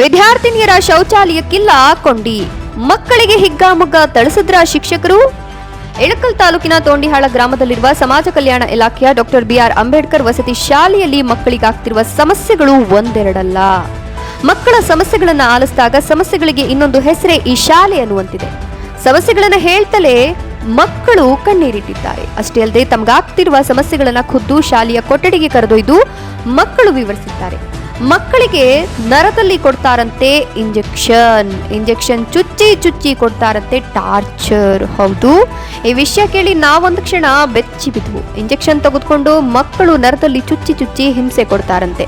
ವಿದ್ಯಾರ್ಥಿನಿಯರ ಶೌಚಾಲಯಕ್ಕಿಲ್ಲ, ಕೊಂಡಿ. ಮಕ್ಕಳಿಗೆ ಹಿಗ್ಗಾಮುಗ್ಗ ತಳಸದ್ರ ಶಿಕ್ಷಕರು? ಇಳಕಲ್ ತಾಲೂಕಿನ ತೋಂಡಿಹಾಳ ಗ್ರಾಮದಲ್ಲಿರುವ ಸಮಾಜ ಕಲ್ಯಾಣ ಇಲಾಖೆಯ ಡಾಕ್ಟರ್ ಬಿಆರ್ ಅಂಬೇಡ್ಕರ್ ವಸತಿ ಶಾಲೆಯಲ್ಲಿ ಮಕ್ಕಳಿಗಾಗ್ತಿರುವ ಸಮಸ್ಯೆಗಳು ಒಂದೆರಡಲ್ಲ. ಮಕ್ಕಳ ಸಮಸ್ಯೆಗಳನ್ನ ಆಲಿಸಿದಾಗ ಸಮಸ್ಯೆಗಳಿಗೆ ಇನ್ನೊಂದು ಹೆಸರೇ ಈ ಶಾಲೆ ಅನ್ನುವಂತಿದೆ. ಸಮಸ್ಯೆಗಳನ್ನ ಹೇಳ್ತಲೇ ಮಕ್ಕಳು ಕಣ್ಣೀರಿಟ್ಟಿದ್ದಾರೆ. ಅಷ್ಟೇ ಅಲ್ಲದೆ ತಮಗಾಗ್ತಿರುವ ಸಮಸ್ಯೆಗಳನ್ನ ಖುದ್ದು ಶಾಲೆಯ ಕೊಠಡಿಗೆ ಕರೆದೊಯ್ದು ಮಕ್ಕಳು ವಿವರಿಸಿದ್ದಾರೆ. ಮಕ್ಕಳಿಗೆ ನರದಲ್ಲಿ ಕೊಡ್ತಾರಂತೆ ಇಂಜೆಕ್ಷನ್. ಇಂಜೆಕ್ಷನ್ ಚುಚ್ಚಿ ಚುಚ್ಚಿ ಕೊಡ್ತಾರಂತೆ ಟಾರ್ಚರ್. ಹೌದು? ಈ ವಿಷಯ ಕೇಳಿ ನಾವೊಂದು ಕ್ಷಣ ಬೆಚ್ಚಿ ಬಿದ್ವು. ಇಂಜೆಕ್ಷನ್ ತೆಗೆದುಕೊಂಡು ಮಕ್ಕಳು ನರದಲ್ಲಿ ಚುಚ್ಚಿ ಚುಚ್ಚಿ ಹಿಂಸೆ ಕೊಡ್ತಾರಂತೆ.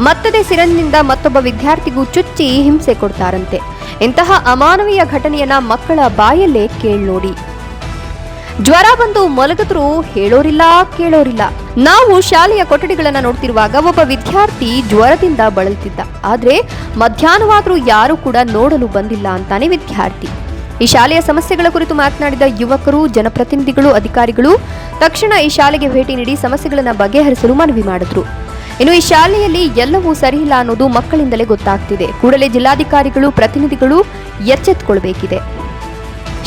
ಮತ್ತದೇ ಸಿರಂಜಿನಿಂದ ಮತ್ತೊಬ್ಬ ವಿದ್ಯಾರ್ಥಿಗೂ ಚುಚ್ಚಿ ಹಿಂಸೆ ಕೊಡ್ತಾರಂತೆ. ಇಂತಹ ಅಮಾನವೀಯ ಘಟನೆಯನ್ನ ಮಕ್ಕಳ ಬಾಯಲ್ಲೇ ಕೇಳ್ನೋಡಿ ಜ್ವರ ಬಂದು ಮಲಗಿದ್ರು ಹೇಳೋರಿಲ್ಲ, ಕೇಳೋರಿಲ್ಲ. ನಾವು ಶಾಲೆಯ ಕೊಠಡಿಗಳನ್ನ ನೋಡ್ತಿರುವಾಗ ಒಬ್ಬ ವಿದ್ಯಾರ್ಥಿ ಜ್ವರದಿಂದ ಬಳಲ್ತಿದ್ದ. ಆದ್ರೆ ಮಧ್ಯಾಹ್ನವಾದ್ರೂ ಯಾರು ಕೂಡ ನೋಡಲು ಬಂದಿಲ್ಲ ಅಂತಾನೆ ವಿದ್ಯಾರ್ಥಿ. ಈ ಶಾಲೆಯ ಸಮಸ್ಯೆಗಳ ಕುರಿತು ಮಾತನಾಡಿದ ಯುವಕರು, ಜನಪ್ರತಿನಿಧಿಗಳು, ಅಧಿಕಾರಿಗಳು ತಕ್ಷಣ ಈ ಶಾಲೆಗೆ ಭೇಟಿ ನೀಡಿ ಸಮಸ್ಯೆಗಳನ್ನ ಬಗೆಹರಿಸಲು ಮನವಿ ಮಾಡಿದ್ರು. ಇನ್ನು ಈ ಶಾಲೆಯಲ್ಲಿ ಎಲ್ಲವೂ ಸರಿಯಿಲ್ಲ ಅನ್ನೋದು ಮಕ್ಕಳಿಂದಲೇ ಗೊತ್ತಾಗ್ತಿದೆ. ಕೂಡಲೇ ಜಿಲ್ಲಾಧಿಕಾರಿಗಳು, ಪ್ರತಿನಿಧಿಗಳು ಎಚ್ಚೆತ್ತುಕೊಳ್ಬೇಕಿದೆ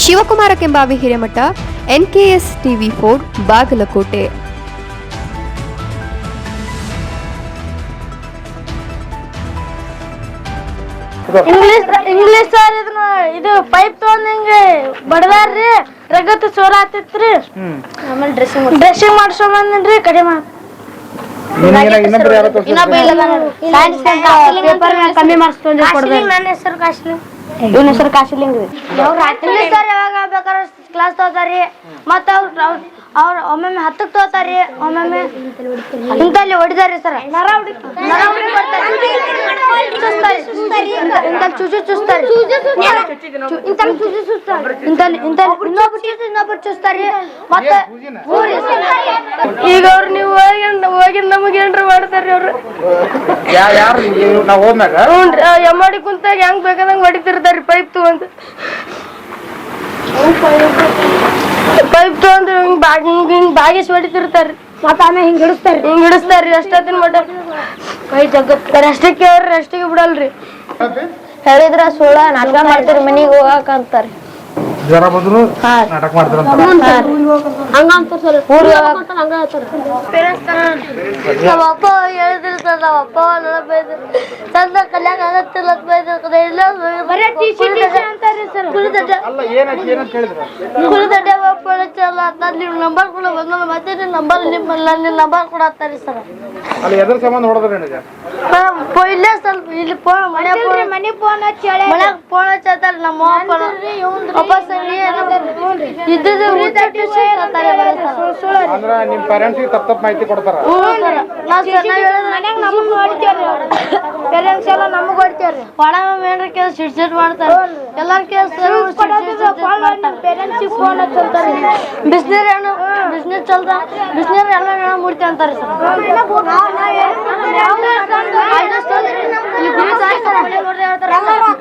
Shivakumar Kembavi Hiremath NKS TV four Bagalkot. English English sir ಇದನ್ನ ಇದು ಪೈಪ್ ತಗೊಂಡ್ ಹಿಂಗೆ ಬಡದಾರ್ರಿ ರಗತ್ ಸೋರ ಆತಿತ್ರಿ. ಆಮೇಲೆ ಡ್ರೆಸ್ಸಿಂಗ್ ಡ್ರೆಸ್ಸಿಂಗ್ ಮಾಡ್ಸ್ಕೊಂಡ್ ಬಂದಿನ್ರಿ ಕಡಿಮೆ ಇನ್ನೊಬ್ಬ ಇಲ್ಲ ಪೇಪರ್ ಕಮ್ಮಿ ತೊಗೊಂಡು ನನ್ನ ಹೆಸರು ಕಾಶ್ಲಿಂಗ್ ಇವನ ಹೆಸರು ಕಾಶ್ಲಿಂಗ್ ರೀ ಇಂಗ್ಲಿಷ್ ಸರ್ ಯಾವಾಗ ಬೇಕಾದ್ರೆ ಕ್ಲಾಸ್ ತಗೋತಾರಿ ಮತ್ತ ಅವ್ರ ಅವ್ರ ಒಮ್ಮೊಮ್ಮೆ ಹತ್ತಕ್ಕೆ ತೋತಾರಿ ಒಮ್ಮೊಮ್ಮೆ ಇಂತಲ್ಲಿ ಹೊಡಿದಾರಿ ಸರ್. ನರ ಇಂತಲ್ಲಿ ಚುಚು ಚುಚ್ತಾರೆ ಇಂತಲ್ಲಿ ಚುಚು ಚುಚ್ತಾರೆ ಇಂತಲ್ಲಿ ಇಂತಲ್ಲಿ ಇನ್ನೊಬ್ರು ಚುಚ್ಚಿ ಇನ್ನೊಬ್ರು ಚುಚ್ತಾರೆ ಮತ್ತೆ ಈಗ ಅವ್ರು ನೀವು ಹೋಗಿ ಹೋಗಿ ನಮಗೆ ಏನ್ರ ಮಾಡ್ತಾರ್ರಿ ಅವ್ರು? ನಾವು? ಹೋದ್ಮ್ಯಾಗ? ಎಮ್ಮಡಿ ಕುಂತಾಗ ಹೆಂಗ್ ಬೇಕಾದಂಗ್ ಹೊಡಿತಿರ್ತಾರ್ರಿ ಪೈಪ್ ತಗೊಂಡ್. ಪೈಪ್ ತಗೊಂಡ್ ಹಿಂಗ್ ಬಾಗಿ ಹಿಂಗ್ ಹಿಂಗ್ ಬಾಗಿಸ್ ಹೊಡಿತಿರ್ತಾರ್ರಿ ಮತ್ತ ಆಮೇಲೆ ಹಿಂಗ್ ಹಿಡಿಸ್ತಾರ್ರಿ ಹಿಂಗ್ ಹಿಡಿಸ್ತಾರ್ರಿ ಅಷ್ಟೊತ್ತಿನ ಮಟ್ಟ ಕೈ ಜಗತ್ ಅಷ್ಟಕ್ಕೆ ಅವ್ರಿ ಅಷ್ಟಿಗೆ ಬಿಡಲ್ರಿ. ಹೇಳಿದ್ರ ಸುಳ್ಳ ನಾಟಕ ಮಾಡ್ತೀರಿ ಮನಿಗೆ ಹೋಗಾಕ ಅಂತಾರೆ. ಜ್ವರ ಬಂದ್ರು ನಾಟಕ ಮಾಡ್ತಾರಂತ ಹಂಗ ಅಂತಾರ ಸರ್. ಊರಿಗೆ ಹಂಗ ನಮ್ಮ ಅಪ್ಪ ಸರ್ ನಮ್ಮ ಅಪ್ಪ ನನ್ನ ಬೈದ್ರು. ಚಂದ ಕಲ್ಯಾಣ ಆಗತ್ತಿಲ್ಲ ಅಂತ ಬೈದಿರ್ತಾರೆ ಇಲ್ಲ ಹೇಳಿದ್ರು ಪೊಳಿಚಲ್ಲ ಅಂತ ನೀವು ನಂಬರ್ ಕೂಡ ಬಂದ ಮತ್ತೆ ನಿಮ್ಮ ನಂಬರ್ ನಿಮ್ಮಲ್ಲ ನಿಮ್ಮ ನಂಬರ್ ಕೂಡ ಹತ್ತಾರಿ ಸರ್. ಅಲ್ಲಿ ಎದ್ರ ಸಂಬಂಧ ಹೊಡೆದ್ರೆ ನನಗೆ ಇಲ್ಲೇ ಸ್ವಲ್ಪ ಇಲ್ಲಿ ಫೋನ್ ಮನೆ ಫೋನ್ ಮನೆ ಫೋನ್ ಮನೆ ಫೋನ್ ನಮ್ಮ ಫೋನ್ ವಾಪಸ್ ಇದ್ದದ್ದು ಊಟ ಟ್ಯೂಷನ್ ಅಂತಾರೆ ಅಂದ್ರ ನಿಮ್ ಪೇರೆಂಟ್ಸ್ ತಪ್ಪ ತಪ್ಪ ಮಾಹಿತಿ ಕೊಡ್ತಾರ? ಪೇರೆಂಟ್ಸ್ ಎಲ್ಲ ನಮಗ್ ಹೊಡಿತಾರ್ರಿ ಒಳ ಏನ್ರ ಕೇಸ್ ಸಿಟ್ ಸಿಟ್ ಮಾಡ್ತಾರೆ. ಎಲ್ಲಾರ ಕೇಸ್ ಪೇರೆಂಟ್ಸ್ ಫೋನ್ ಹಚ್ಚಂತಾರೆ ಬಿಸ್ನೀರ್ ಏನು? ಬಿಸ್ನೀರ್ ಚಲ್ದ? ಬಿಸ್ನೀರ್ ಎಲ್ಲ ಏನೋ ಮೂರ್ತಿ ಅಂತಾರೆ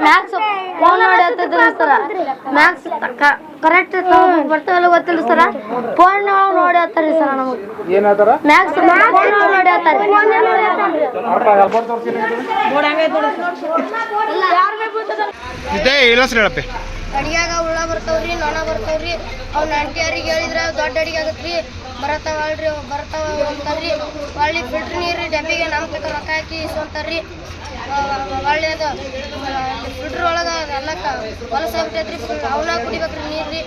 ಮ್ಯಾಕ್ಸ್ ಫೋನ್ ಮಾಡಿ ಹತ್ತಿದ್ರಿ ಮ್ಯಾಕ್ಸ್ ಮ್ಯಾಕ್ಸ್ ಕರೆಕ್ಟ್ ಬರ್ತಾವಲ್ಲ ಗೊತ್ತಿಲ್ಲ ಸರ ಫೋನ್ ನೋಡಿ ಹತ್ತಾರಿ ಸರ ನಮಗೆ. ಏನಾತಾರ ಮ್ಯಾಕ್ಸ್ ಫೋನ್ ನೋಡಿ ಹತ್ತಾರಿ. ಇದೇ ಇಲ್ಲ ಸರ್ ಹೇಳಪ್ಪಿ. ಅಡಿಗ್ಯಾಗ ಹುಳ ಬರ್ತಾವ್ರಿ ನೊಣ ಬರ್ತಾವ್ರಿ. ಅವ್ನ ಆಂಟಿಯರಿಗೆ ಹೇಳಿದ್ರೆ ದೊಡ್ಡ ಅಡಿಗೆ ಆಗತ್ರಿ. ಬರತಾವ ಅಲ್ರಿ ಅವ್ ಬರ್ತಾವ ಅಂತಾರ್ರಿ ಹೊಳ್ಳಿ ಫಿಲ್ಟರ್ ನೀರು ಡಬ್ಬಿಗೆ ನಮ್ಮ ತಕ್ಕ ರೊಕ್ಕ ಹಾಕಿ ಇಸ್ಕೊಂತಾರ್ರಿ. ಹೊಳ್ಳಿ ಅದು ಫಿಲ್ಟರ್ ಒಳಗೆ ಎಲ್ಲ ಹೊಲಸ ಆಗ್ಬಿಟ್ಟೈತ್ರಿ ಅವನ್ನ ಕುಡಿಬೇಕ್ರಿ ನೀರು ರೀ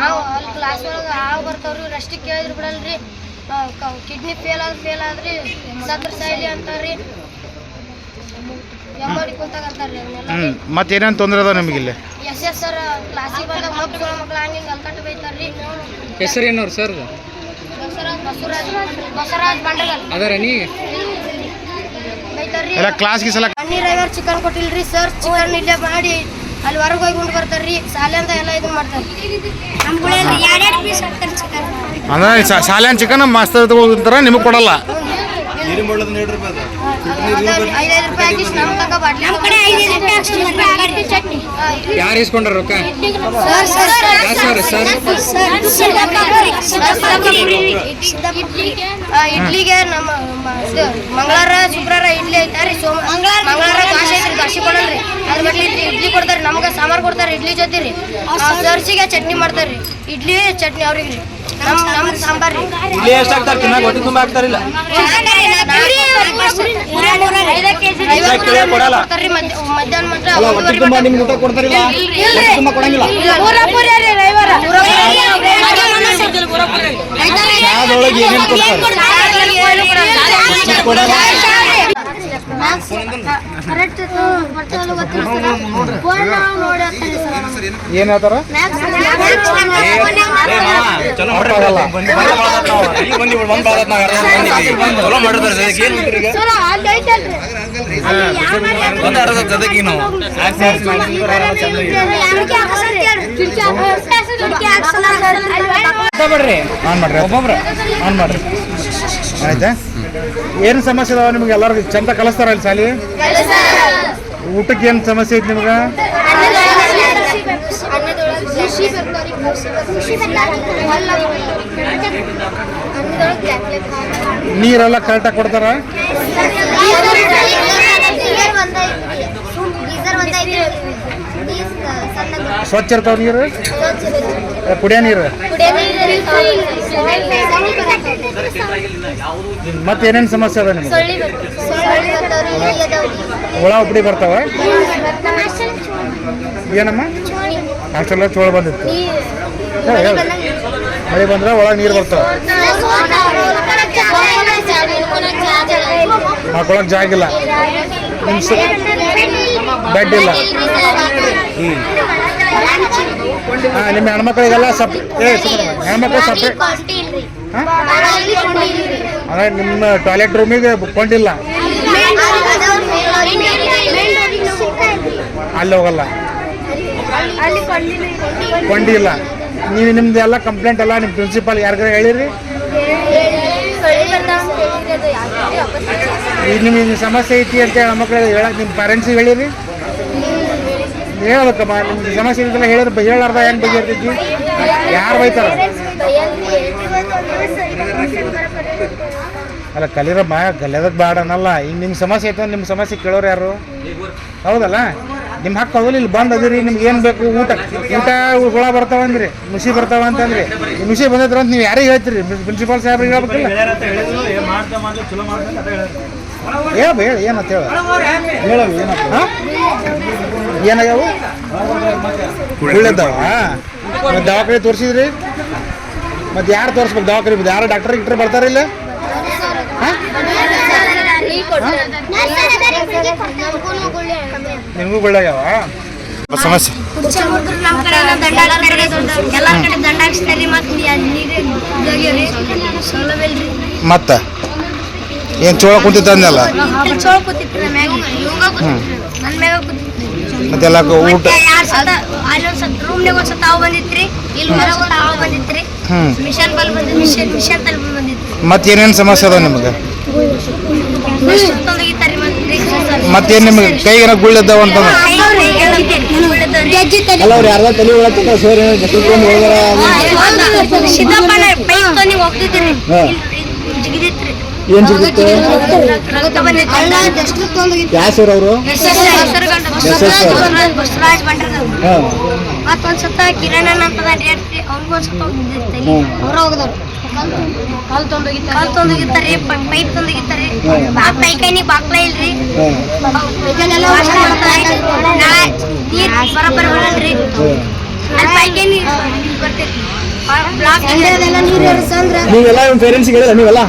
ನಾವು ಅಲ್ಲಿ ಕ್ಲಾಸ್ ಒಳಗೆ ಹಾವು ಬರ್ತಾವ್ರಿ ರೆಸ್ಟಿಗೆ ಕೇಳಿದ್ರು ಬಿಡಲ್ರಿ. ಕಿಡ್ನಿ ಫೇಲ್ ಆದ್ರೆ ಫೇಲ್ ಆದ್ರಿ. ಸತ್ರ ಸೈಲಿ ಅಂತಾರ್ರಿ. ಎಮ್ಮಡಿ ಕುಂತಾಗ ಅಂತಾರ್ರಿ ಅವನ್ನೆಲ್ಲ ಹ್ಮ್ ಮತ್ತೆ ಏನೇನ್ ತೊಂದ್ರೆ ಅದಾವ ನಿಮಗೆ ಇಲ್ಲಿ ಎಸ್ ಎಸ್ ಸರ್ ಕ್ಲಾಸಿಗೆ ಬಂದಾಗ ಮಕ್ಕಳು ಮಕ್ಕಳು ಹಂಗೆ ಹಿಂಗೆ ಅಲ್ಕಟ್ಟು ಬೈತಾರ್ರಿ. ಹೆಸರೇನವ್ರು ಸರ್? ಬಸವರಾಜ್ ಬಂಡಗಲ್. ಅದರ ನೀ? ಪನ್ನೀರ್ ಐವರ್ ಚಿಕನ್ ಕೊಟ್ಟಿಲ್ರಿ ಸರ್ ಚಿಕನ್ ಇಲ್ಲೇ ಮಾಡಿ ಅಲ್ಲಿ ಹೊರಗೆ ಹೋಗಿ ಉಂಡು ಬರ್ತಾರ್ರಿ ಸಾಲೆ ಅಂತ ಎಲ್ಲ ಇದನ್ನ ಮಾಡ್ತಾರೆ ಶಾಲೆನ್ ಚಿಕನ್ ಮಸ್ತ್ ತಗೋತಾರ ನಿಮಗೆ ಕೊಡಲ್ಲ. ಐದೈದು ರೂಪಾಯಿ ಹಾಕಿ ನಮ್ಮ ತಕ ಬಾಟ್ಲಿ ಚಟ್ನಿ ಯಾರು ಇಸ್ಕೊಂಡ್ರ ರೊಕ್ಕ ಸರ್ ಸರ್ ಯಾರು ಸರ್ ಸರ್ ಆ, ಇಡ್ಲಿಗೆ ನಮ್ಮ ಮಂಗಳವಾರ ಶುಕ್ರವಾರ ಇಡ್ಲಿ ಐತಾರಿ ಸೋಮ ಮಂಗಳವಾರ ದ್ವಾಸೆ ಕೊಡಲ್ರಿ. ಅದ್ರ ಬರ್ಲಿ ಇಡ್ಲಿ ಕೊಡ್ತಾರೆ ನಮ್ಗೆ ಸಾಂಬಾರ್ ಕೊಡ್ತಾರೆ ಇಡ್ಲಿ ಜೊತೆ ರೀ ಸರ್ಸಿಗೆ ಚಟ್ನಿ ಮಾಡ್ತಾರೆ ರೀ ಇಡ್ಲಿ ಚಟ್ನಿ ಅವ್ರಿಗೆ ರೀ ನಮ್ ನಮ್ ಸಾಂಬಾರ್. ರೀ. ಇಲ್ಲಿ ಎಷ್ಟು ಹಾಕ್ತಾರೆ ತಿನ್ನಾಗ ಹೊಟ್ಟೆ ತುಂಬ ಹಾಕ್ತಾರಿಲ್ಲ ಐವತ್ತು ಕಿಲೋ ಕೊಡಲ್ಲ. ಕೊಡ್ತಾರ್ರಿ ಮಧ್ಯ- ಮಧ್ಯಾಹ್ನ ಮಾತ್ರ ಅಲ್ಲ ಹೊಟ್ಟೆ ತುಂಬ ನಿಮ್ಗೆ ಊಟ ಕೊಡ್ತಾರಿಲ್ಲ. ಹೊಟ್ಟೆ ತುಂಬ ಕೊಡಂಗಿಲ್ಲ. ಚಾದೊಳಗೆ ಏನೇನು ಕೊಡ್ತಾರೆ ಕೊಡಲ್ಲ. ಏನ್ ಹೇಳ್ತಾರ? ಬಿಡ್ರಿ ಆನ್ ಮಾಡ್ರಿ ಒಬ್ಬೊಬ್ರು. ಆನ್ ಮಾಡ್ರಿ. ಆಯ್ತಾ? ಏನು ಸಮಸ್ಯೆ ಅದಾವ ನಿಮ್ಗೆ ಎಲ್ಲರಿಗೂ? ಚಂದ ಕಲಿಸ್ತಾರ ಅಲ್ಲಿ ಸಾಲಿ ಊಟಕ್ಕೆ ಏನು ಸಮಸ್ಯೆ ಐತಿ ನಿಮ್ಗೆ? ನೀರೆಲ್ಲ ಕರೆಕ್ಟಾಗಿ ಕೊಡ್ತಾರ? ಸ್ವಚ್ಛ ಇರ್ತಾವ ನೀರು? ಕುಡಿಯೋ ನೀರು. ಮತ್ತೆ ಏನೇನು ಸಮಸ್ಯೆ ಅದ ನಿಮ್ಗೆ? ಹುಳ ಉಪ್ಪಡಿ ಬರ್ತಾವ? ಏನಮ್ಮ? ಅಷ್ಟೆಲ್ಲ ಚೋಳ ಬಂದಿತ್ತು. ಮಳೆ ಬಂದ್ರೆ ಒಳಗೆ ನೀರು ಬರ್ತಾವ. ಹಾಕೊಳಕ್ ಜಾಗ ಇಲ್ಲ. ನಿಮ್ ಸ- ಬೆಡ್ ಇಲ್ಲ. ಹಾ ನಿಮ್ಮ ಹೆಣ್ಮಕ್ಳಿಗೆಲ್ಲ ಸಪ್ ಏ ಹೆಣ್ಮಕ್ಳು ಸಪ್ರೇಟ್ ಹಾಂ? ಅದೇ ನಿಮ್ಮ ಟಾಯ್ಲೆಟ್ ರೂಮಿಗೆ ಕೊಂಡಿಲ್ಲ. ಅಲ್ಲಿ ಹೋಗಲ್ಲ. ಕೊಂಡಿಲ್ಲ. ನೀವು ನಿಮ್ದು ಎಲ್ಲ ಕಂಪ್ಲೇಂಟ್ ಎಲ್ಲ ನಿಮ್ಮ ಪ್ರಿನ್ಸಿಪಾಲ್ ಯಾರಿಗಾರ ಹೇಳಿರಿ? ಈಗ ಸಮಸ್ಯೆ ಐತಿ ಅಂತ ಹೇಳಿ ಮಕ್ಕಳಿಗೆ ಹೇಳಕ್ ನಿಮ್ಮ ಪೇರೆಂಟ್ಸಿಗೆ ಹೇಳಿರಿ. ಹೇಳ್ಬೇಕಮ್ಮ, ನಿಮ್ಗೆ ಸಮಸ್ಯೆ ಇದೆಲ್ಲ ಹೇಳಿದ್ರೆ ಹೇಳಾರ್ದ ಹೆಂಗೆ ಬಗೆಹರ್ತೈತಿ ಯಾರು ಬೈತಾರ? ಅಲ್ಲ, ಕಲಿರಮ್ಮ ಕಲಿಯೋದಕ್ಕೆ ಬೇಡ ಅನ್ನಲ್ಲ. ಈಗ ನಿಮ್ಮ ಸಮಸ್ಯೆ ಐತೆ ನಿಮ್ಮ ಸಮಸ್ಯೆ ಕೇಳೋರು ಯಾರು? ಹೌದಲ್ಲ? ನಿಮ್ಮ ಹಕ್ಕು ಹೌದಲ್ಲ ಇಲ್ಲಿ ಬಂದ್ ಅದಿರಿ ನಿಮ್ಗೆ ಏನು ಬೇಕು? ಊಟ ಊಟ ಹುಳ ಬರ್ತಾವ ಅಂದ್ರಿ, ಮುಸಿ ಬರ್ತಾವ ಅಂತಂದ್ರಿ ಮುಸಿ ಬಂದತ್ರ ಅಂತ ನೀವು ಯಾರಿಗೆ ಹೇಳ್ತೀರಿ? ಪ್ರಿನ್ಸಿಪಾಲ್ ಸಾಹೇಬ್ರಿಗೆ ಹೇಳ್ಬೇಕಿಲ್ಲ? ಹೇಳ ಹೇಳಿ, ಏನಂತ ಹೇಳ? ಹೇಳವಿ ಏನಪ್ಪ ಏನಾಗ್ಯಾವು? ಉಳಿದಾವ ಮತ್ತೆ ದವಾಖಾನೆ ತೋರಿಸಿದ್ರಿ? ಮತ್ತೆ ಯಾರು ತೋರಿಸ್ಬೇಕು ದವಾಖಾನೆ? ಯಾರು ಡಾಕ್ಟರ್ ಗಿಕ್ಟರ್ ಬರ್ತಾರಿಲ್ಲ ಹಾಂ? ನಿಮಗೂ ಗುಳ್ಳಾಗ್ಯಾವ ಸಮಸ್ಯೆ ನಮ್ಮ ಕಡೆ ಎಲ್ಲ ದಂಡ ಹಾಕ್ತಾರೆ ಎಲ್ಲಾರ ಕಡೆ ದಂಡ ಹಾಕ್ಸ್ತಾರೆ ಮತ್ತೆ? ನೀರು ಜೋಗ್ಯವ್ರಿ ಸೌಲಭ್ಯ ಇಲ್ರಿ ಮತ್ತೆ ಏನು ಚೋಳ ಕುಂತಿತ್ತು ಅಂದಲ್ಲ ಇಲ್ಲಿ ಚೋಳ ಕೂತಿತ್ತು ಮ್ಯಾಗ ಇವಂಗ ಕೂತಿತ್ತು ನನ್ನ ಮ್ಯಾಗ ಕೂತಿತ್ತು ಮತ್ತೆಲ್ಲ ಊಟ? ಮತ್ತೆ ಯಾರ್ ಸತ ಅಲ್ಲಿ ಒಂದ್ ಸತ ರೂಮ್ನಾಗ ಒಂದ್ ಸತ ತಾವು ಬಂದಿತ್ರಿ ಇಲ್ಲಿ ಹೊರಗೆ ಒಂದು ತಾವು ಬಂದಿತ್ರಿ ಮಿಷನ್ ಬಲ್ ಬಂದಿತ್ತು ಮಿಷನ್ ಮಿಷನ್ ತಲೆ ಬಂದಿತ್ತು. ಮತ್ತೆ ಏನೇನು ಸಮಸ್ಯೆ ಅದ ನಿಮಗೆ? ಮತ್ತೇನು ನಿಮ್ಗೆ ಕೈಗೆ ಗುಳ್ಳಿದ್ದಾವ ಅಂತ ಅಲ್ಲ ಅವ್ರು ಯಾರ್ದ ತಲೆ ಒಳಗೆ ಸರ್ ಹೋಗ್ಯಾರ ಏನು ಸಿಗುತ್ತೆ ಯಾವ ಸರ್ ಅವರು? ಬಸವರಾಜ್ ಬಂಡ್ರದ ಹಾಂ. ಮತ್ತೊಂದ್ ಸತ ಕಿರಣ್ ಅಂತದನ್ರಿ ಹೋಗದವ್ರು. ಕಾಲ್ ಕಾಲ್ ಪೈಪ್ ಬಾಕ್ಲ ಇಲ್ರಿ. ನೀರ್ ಬರೋಬ್ಬರ ಬರಲ್ರಿ ಅಲ್ಲಿ ಪೈಕೈನಿ ಬರ್ತೈತಿ. ಬ್ಲಾಕ್ ನೀವೆಲ್ಲ ನಿಮ್ಮ ಪೇರೆಂಟ್ಸ್ಗೆ ಹೇಳಿಲ್ಲ ನೀವೆಲ್ಲ?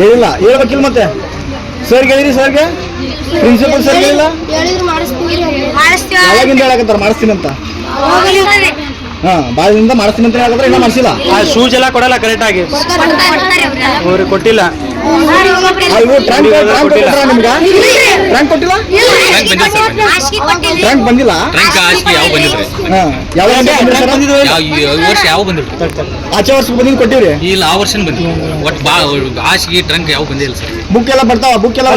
ಹೇಳಿಲ್ಲ ಹೇಳ್ಬೇಕಿಲ್ಲ ಮತ್ತೆ. ಸರ್ ಹೇಳಿರಿ ಸರ್ಗೆ? ಪ್ರಿನ್ಸಿಪಲ್ ಸರ್ ಹೇಳಿಲ್ಲ? ಮಾಡಿಸ್ತೀವ. ಮಾಡಿಸ್ತೀನಿ ಅಂತ ಹಾಂ ಮಾಡಿಸ್ತೀನಿ ಅಂತ ಹೇಳಿದ್ರೆ ಇನ್ನೂ ಮಾಡಿಸಿಲ್ಲ. ಆ ಶೂಸ್ ಎಲ್ಲ ಕೊಡಲ್ಲ ಕರೆಕ್ಟಾಗಿ ಅವ್ರಿಗೆ ಕೊಟ್ಟಿಲ್ಲ. ನಿಮ್ಗೆ? ಬಂದಿಲ್ಲ ಟ್ರಂಕ್ ಹಾಸಿಗೆ ಯಾವ ಬಂದಿದ್ರಿ? ಹಾಂ ಯಾವಾಗ ಬಂದಿದ್ರು ಯಾವ ಈ ವರ್ಷ ಯಾವ ಬಂದಿದ್ರು? ಆಚೆ ಬಂದಿದ್ದು ಕೊಟ್ಟಿವ್ರಿ. ಇಲ್ಲ ಆ ವರ್ಷ ಬಂದಿಲ್ಲ. ಒಟ್ಟು ಬಾ ಹಾಸಿಗೆ ಟ್ರಂಕ್ ಯಾವ ಬಂದಿಲ್ಲ ಸರ್. ಬುಕ್ ಎಲ್ಲ ಬರ್ತಾವ ಬುಕ್ ಎಲ್ಲ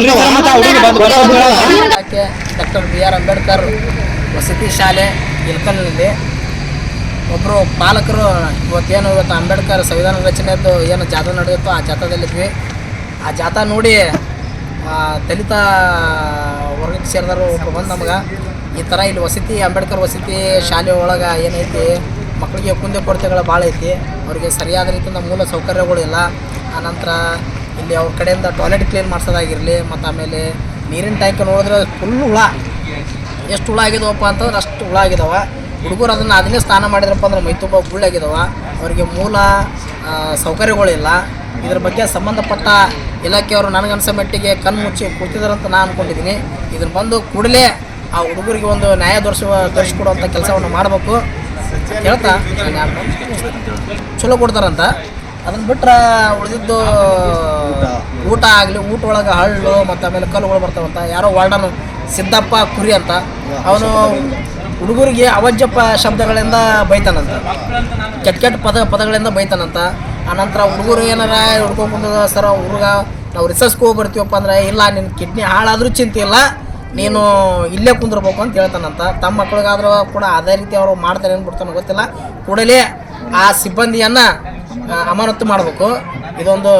ಡಾಕ್ಟರ್ ಬಿ ಆರ್ ಅಂಬೇಡ್ಕರ್ ವಸತಿ ಶಾಲೆ ಇಲ್ಕಲ್ನಲ್ಲಿ ಒಬ್ಬರು ಪಾಲಕರು ಇವತ್ತೇನು ಇವತ್ತು ಅಂಬೇಡ್ಕರ್ ಸಂವಿಧಾನ ರಚನೆಯದ್ದು ಏನು ಜಾಥಾ ನಡೆಯುತ್ತೋ ಆ ಜಾಥಾದಲ್ಲಿದ್ವಿ. ಆ ಜಾಥಾ ನೋಡಿ ದಲಿತ ವರ್ಗಕ್ಕೆ ಸೇರಿದವರು ಒಬ್ಬರು ಬಂದು ನಮ್ಗೆ, ಈ ಥರ ಇಲ್ಲಿ ವಸತಿ, ಅಂಬೇಡ್ಕರ್ ವಸತಿ ಶಾಲೆ ಒಳಗೆ ಏನೈತಿ ಮಕ್ಕಳಿಗೆ ಕುಂದೆ ಕೊರತೆಗಳು ಭಾಳ ಐತಿ, ಅವರಿಗೆ ಸರಿಯಾದ ರೀತಿಯಿಂದ ಮೂಲ ಸೌಕರ್ಯಗಳು ಇಲ್ಲ. ಆನಂತರ ಇಲ್ಲಿ ಅವ್ರ ಕಡೆಯಿಂದ ಟಾಯ್ಲೆಟ್ ಕ್ಲೀನ್ ಮಾಡಿಸೋದಾಗಿರಲಿ, ಮತ್ತು ಆಮೇಲೆ ನೀರಿನ ಟ್ಯಾಂಕ್ ನೋಡಿದ್ರೆ ಫುಲ್ ಹುಳ. ಎಷ್ಟು ಹುಳ ಆಗಿದವಪ್ಪ ಅಂತಂದ್ರೆ ಅಷ್ಟು ಹುಳ ಆಗಿದಾವ. ಹುಡುಗರು ಅದನ್ನು ಅದನ್ನೇ ಸ್ನಾನ ಮಾಡಿದ್ರಪ್ಪ ಅಂದ್ರೆ ಮೈ ತುಂಬ ಗುಳ್ಳಾಗಿದಾವ ಅವರಿಗೆ ಮೂಲ ಸೌಕರ್ಯಗಳಿಲ್ಲ. ಇದ್ರ ಬಗ್ಗೆ ಸಂಬಂಧಪಟ್ಟ ಇಲಾಖೆಯವರು ನನಗನ್ಸೋ ಮಟ್ಟಿಗೆ ಕಣ್ಣು ಮುಚ್ಚಿ ಕೂತಿದಾರಂತ ನಾನು ಅಂದ್ಕೊಂಡಿದ್ದೀನಿ ಇದ್ರ ಬಂದು ಕೂಡಲೇ ಆ ಹುಡುಗರಿಗೆ ಒಂದು ನ್ಯಾಯ ದೊರೆಸುವ ದೊರೆಸಿಕೊಡುವಂಥ ಕೆಲಸವನ್ನು ಮಾಡಬೇಕು. ಹೇಳ್ತಾ ಚಲೋ ಕೊಡ್ತಾರಂತ. ಅದನ್ನ ಬಿಟ್ರೆ ಉಳಿದಿದ್ದು ಊಟ ಆಗಲಿ, ಊಟ ಒಳಗೆ ಹಳ್ಳು ಮತ್ತು ಆಮೇಲೆ ಕಲ್ಲುಗಳು ಬರ್ತಾವಂತ. ಯಾರೋ ವಾರ್ಡನು ಸಿದ್ದಪ್ಪ ಕುರಿ ಅಂತ. ಅವನು ಹುಡುಗರಿಗೆ ಅವಜ್ಜಪ್ಪ ಶಬ್ದಗಳಿಂದ ಬೈತಾನಂತ. ಕೆಟ್ಟ ಕೆಟ್ಟ ಪದ ಪದಗಳಿಂದ ಬೈತಾನಂತ. ಆನಂತರ ಹುಡುಗರು ಏನಾರ ಹಿಡ್ಕೊಂಡು ಸರ ಹುಡುಗ, ನಾವು ರಿಸರ್ಚ್ಗೆ ಹೋಗಿ ಬರ್ತೀವಪ್ಪ ಅಂದ್ರೆ, ಇಲ್ಲ ನಿನ್ನ ಕಿಡ್ನಿ ಹಾಳಾದರೂ ಚಿಂತೆ ಇಲ್ಲ, ನೀನು ಇಲ್ಲೇ ಕುಂದಿರ್ಬೇಕು ಅಂತ ಹೇಳ್ತಾನಂತ. ತಮ್ಮ ಮಕ್ಳಿಗಾದ್ರೂ ಕೂಡ ಅದೇ ರೀತಿ ಅವರು ಮಾಡ್ತಾರೆ ಏನ್ಬಿಡ್ತಾನೋ ಗೊತ್ತಿಲ್ಲ. ಕೂಡಲೇ ಆ ಸಿಬ್ಬಂದಿಯನ್ನು ಅಮಾನತು ಮಾಡಬೇಕು. ಇದೊಂದು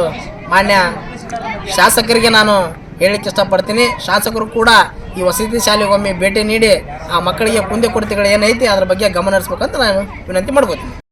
ಮಾನ್ಯ ಶಾಸಕರಿಗೆ ನಾನು ಹೇಳಿಕ್ಕೆ ಇಷ್ಟಪಡ್ತೀನಿ. ಶಾಸಕರು ಕೂಡ ಈ ವಸತಿ ಶಾಲೆಗೊಮ್ಮೆ ಭೇಟಿ ನೀಡಿ ಆ ಮಕ್ಕಳಿಗೆ ಕುಂದೆ ಕೊರತೆಗಳು ಏನೈತಿ ಅದ್ರ ಬಗ್ಗೆ ಗಮನ ಹರಿಸ್ಬೇಕಂತ ನಾನು ವಿನಂತಿ ಮಾಡ್ಕೋತೀನಿ.